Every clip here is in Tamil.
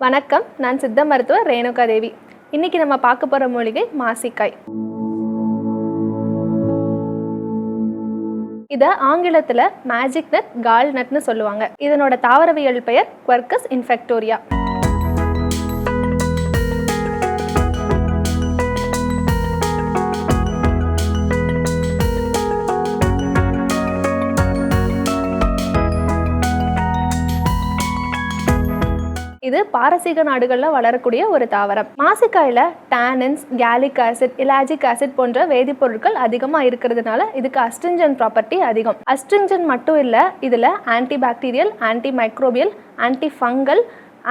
வணக்கம் நான் சித்த மருத்துவர் ரேணுகா தேவி இன்னைக்கு நம்ம பார்க்க போகிற மூலிகை மாசிக்காய். இதை ஆங்கிலத்தில் மேஜிக் நட் கால் நட்னு சொல்லுவாங்க. இதனோட தாவரவியல் பெயர் குவர்க்கஸ் இன்ஃபெக்டோரியா இது பாரசீக நாடுகளில் வளரக்கூடிய ஒரு தாவரம். மாசிக்காயில் tannins gallic acid ellagic acid போன்ற வேதிப்பொருட்கள் அதிகமாக இருக்கிறதுனால இதுக்கு அஸ்ட்ரிஞ்சன் ப்ராப்பர்ட்டி அதிகம். அஸ்ட்ரிஞ்சன் மட்டும் இல்லை இதில் anti bacterial anti microbial anti fungal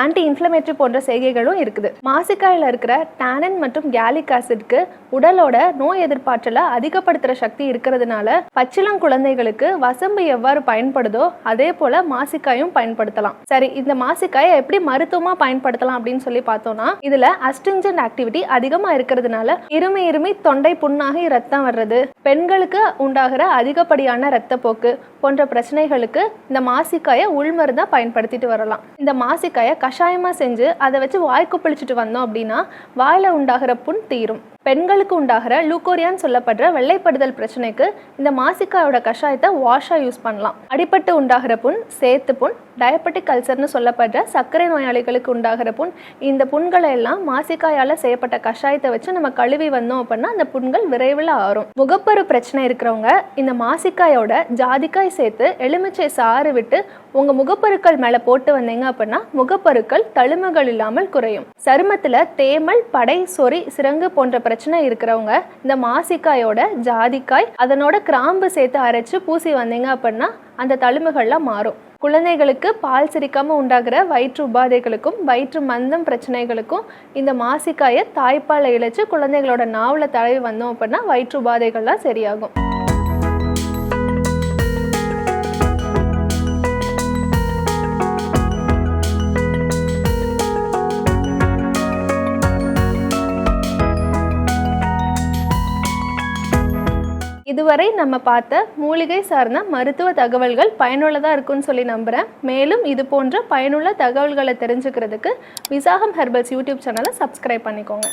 anti inflammatory போன்ற செய்கைகளும் இருக்குது. மாசிக்காயில் இருக்கிற டேனன் மற்றும் கேலிக் ஆசிட்க்கு உடலோட நோய் எதிர்ப்பாற்றலை அதிகப்படுத்துகிற சக்தி இருக்கிறதுனால பச்சிளம் குழந்தைகளுக்கு வசம்பு எவ்வாறு பயன்படுதோ அதே போல மாசிக்காயும் பயன்படுத்தலாம். சரி இந்த மாசிக்காயை எப்படி மருத்துவமாக பயன்படுத்தலாம் அப்படின்னு சொல்லி பார்த்தோம்னா இதில் அஸ்டிங்ஜன் ஆக்டிவிட்டி அதிகமாக இருக்கிறதுனால இருமி இருமி தொண்டை புண்ணாகி ரத்தம் வர்றது பெண்களுக்கு உண்டாகிற அதிகப்படியான ரத்தப்போக்கு போன்ற பிரச்சனைகளுக்கு இந்த மாசிக்காயை உள்மருந்தாக பயன்படுத்திட்டு வரலாம். இந்த மாசிக்காயை கஷாயமாக செஞ்சு அதை வச்சு வாய்க்கு பிழிச்சிட்டு வந்தோம் அப்படின்னா வாயில் உண்டாகிற புண் தீரும். பெண்களுக்கு உண்டாகிற லூக்கோரியான்னு சொல்லப்படுற வெள்ளைப்படுதல் பிரச்சனைக்கு இந்த மாசிக்காயோட கஷாயத்தை வாஷாக யூஸ் பண்ணலாம். அடிப்பட்டு உண்டாகிற புண் சேத்து புண் டயபெட்டிக் கல்சர்னு சொல்லப்படுற சர்க்கரை நோயாளிகளுக்கு உண்டாகிற புண் இந்த புண்களை எல்லாம் மாசிக்காயால் செய்யப்பட்ட கஷாயத்தை வச்சு நம்ம கழுவி வந்தோம் அப்படின்னா அந்த புண்கள் விரைவில் ஆறும். முகப்பரு பிரச்சனை இருக்கிறவங்க இந்த மாசிக்காயோட ஜாதிக்காய் சேர்த்து எலுமிச்சை சாறு விட்டு உங்கள் முகப்பருக்கள் மேலே போட்டு வந்தீங்க அப்படின்னா முகப்பருக்கள் தழும்புகள் இல்லாமல் குறையும். சருமத்தில் தேமல் படை சொறி சிறங்கு போன்ற பிரச்சனை இருக்கிறவங்க இந்த மாசிக்காயோட ஜாதிக்காய் அதனோட கிராம்பு சேர்த்து அரைச்சு பூசி வந்தீங்க அப்படின்னா அந்த தழும்புகள்லாம் மாறும். குழந்தைகளுக்கு பால் சிரிக்காம உண்டாகிற வயிற்று உபாதைகளுக்கும் வயிற்று மந்தம் பிரச்சனைகளுக்கும் இந்த மாசிக்காயை தாய்ப்பாலை இழைச்சு குழந்தைகளோட நாவில் தடவி வந்தோம் அப்படின்னா வயிற்று உபாதைகள்லாம் சரியாகும். இதுவரை நம்ம பார்த்த மூலிகை சார்ந்த மருத்துவ தகவல்கள் பயனுள்ளதாக இருக்கும்னு சொல்லி நம்புகிறேன் மேலும் இது போன்ற பயனுள்ள தகவல்களை தெரிஞ்சுக்கிறதுக்கு விசாகம் ஹெர்பல்ஸ் யூடியூப் சேனலை சப்ஸ்கிரைப் பண்ணிக்கோங்க.